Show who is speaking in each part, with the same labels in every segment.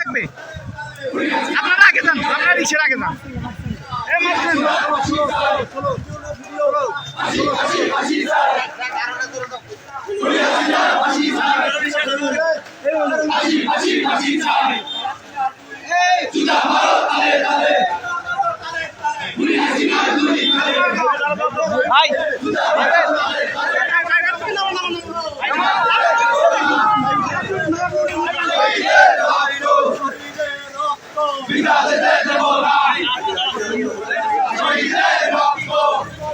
Speaker 1: থাকবে? আপনারা আগে যান আপনারা রিক্সার আগে যান। এ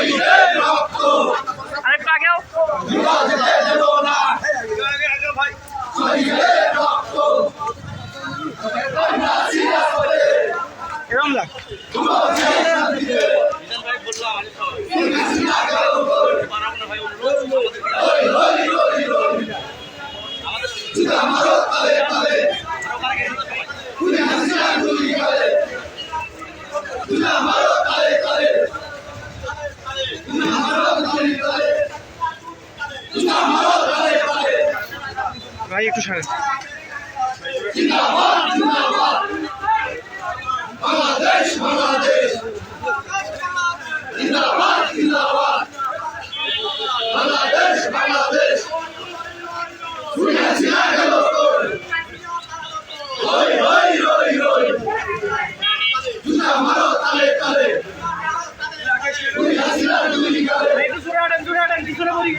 Speaker 1: ওটা ঘুরিয়ে থাকেন রঙিন ভাই নামো যাও যাও যাও আরেকটু আগেও এরকম লাগ ভাই একটু সারেন একটু জোরে হাঁটেন জোরে হাঁটেন পিছনে পড়ি।